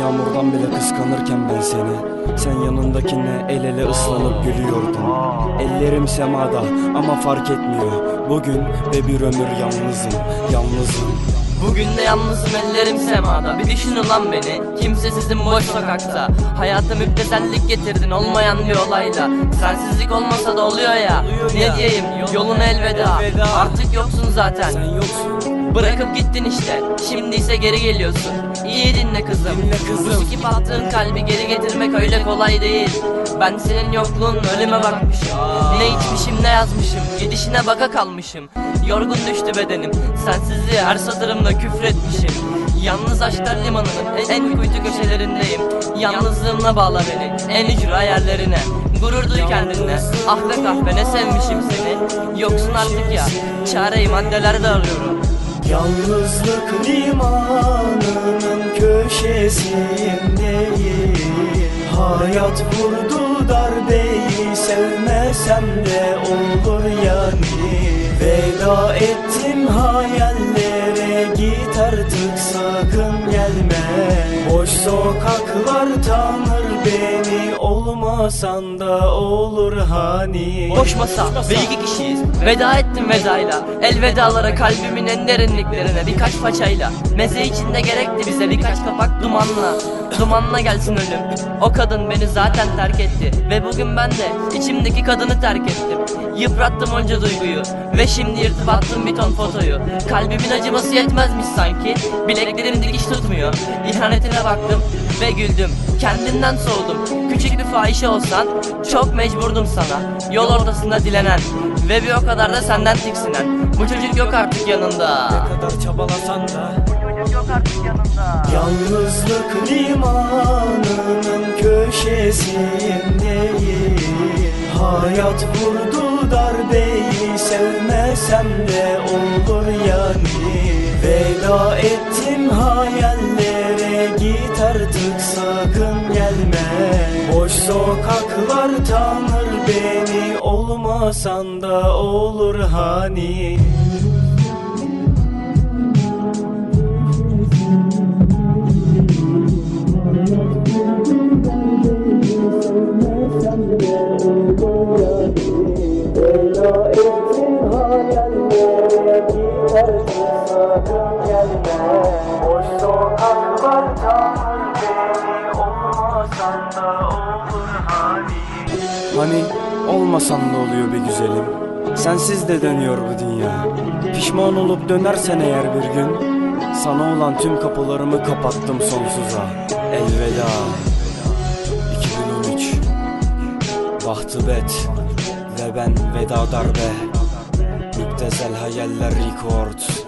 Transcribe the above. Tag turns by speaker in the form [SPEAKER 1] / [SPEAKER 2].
[SPEAKER 1] yağmurdan bile kıskanırken ben seni. Sen yanındakine el ele ıslanıp gülüyordun. Ellerim semada ama fark etmiyor. Bugün ve bir ömür yalnızım, yalnızım.
[SPEAKER 2] Bugün de yalnızım ellerim semada. Bir düşün ulan beni. Kimsesizim boş sokakta. Hayata müptesellik getirdin olmayan bir olayla. Sensizlik olmasa da oluyor ya. Ne diyeyim? Yolun elveda. Artık yoksun zaten.
[SPEAKER 1] Sen yoksun
[SPEAKER 2] Bırakıp gittin işte. Şimdi ise geri geliyorsun. İyi dinle kızım.
[SPEAKER 1] Dinle kızım.
[SPEAKER 2] Sikip attığın kalbi geri getirmek öyle kolay değil. Ben senin yokluğun ölüme bakmışım. Ne içmişim ne yazmışım. Gidişine baka kalmışım. Yorgun düştü bedenim. Sensizliğe her satırımda küfretmişim. Yalnız aşklar limanının en, en kuytu köşelerindeyim. Yalnızlığımla bağla beni En ücra yerlerine. Gurur duy kendinle. Ah be kahve ne sevmişim seni. Yoksun artık ya. Çareyi maddelerde arıyorum
[SPEAKER 1] Yalnızlık limanının köşesindeyim. Hayat vurdu darbeyi sevmesem de olur yani. Veda ettim hayallere git artık sakın gelme. Boş sokaklar tanır beni olmasan da olur hani.
[SPEAKER 2] Boş masa ve iki kişiyiz. Veda ettim vedayla. Elvedalara kalbimin en derinliklerine Birkaç paçayla. Meze içinde gerekti bize birkaç kapak dumanla. Dumanla gelsin ölüm. O kadın beni zaten terk etti. Ve bugün ben de içimdeki kadını terk ettim. Yıprattım onca duyguyu. Ve şimdi yırtıp attım bir ton fotoyu. Kalbimin acıması yetmezmiş sanki. Bileklerim dikiş tutmuyor. İhanetine baktım ve güldüm. Kendimden soğudum. Küçük bir fahişe olsan Çok mecburdum sana. Yol ortasında dilenen Ve bir o kadar da senden tiksinen. Bu çocuk yok artık yanında.
[SPEAKER 1] Ne kadar çabalasan da.
[SPEAKER 2] Çocuk yok artık yanında.
[SPEAKER 1] Yalnızlık limanının köşesindeyim Hayat vurdu darbeyi sevmesem de olur yani. Veda ettim gelme. Boş sokaklar tanır beni olmasan da olur hani. Git artık sakın gelme Hani olmasan da oluyor be güzelim? Sensiz de dönüyor bu dünya. Pişman olup dönersen eğer bir gün Sana olan tüm kapılarımı kapattım sonsuza. Elveda. 2013 Bahtı bet ve ben veda darbe Müptezel hayaller record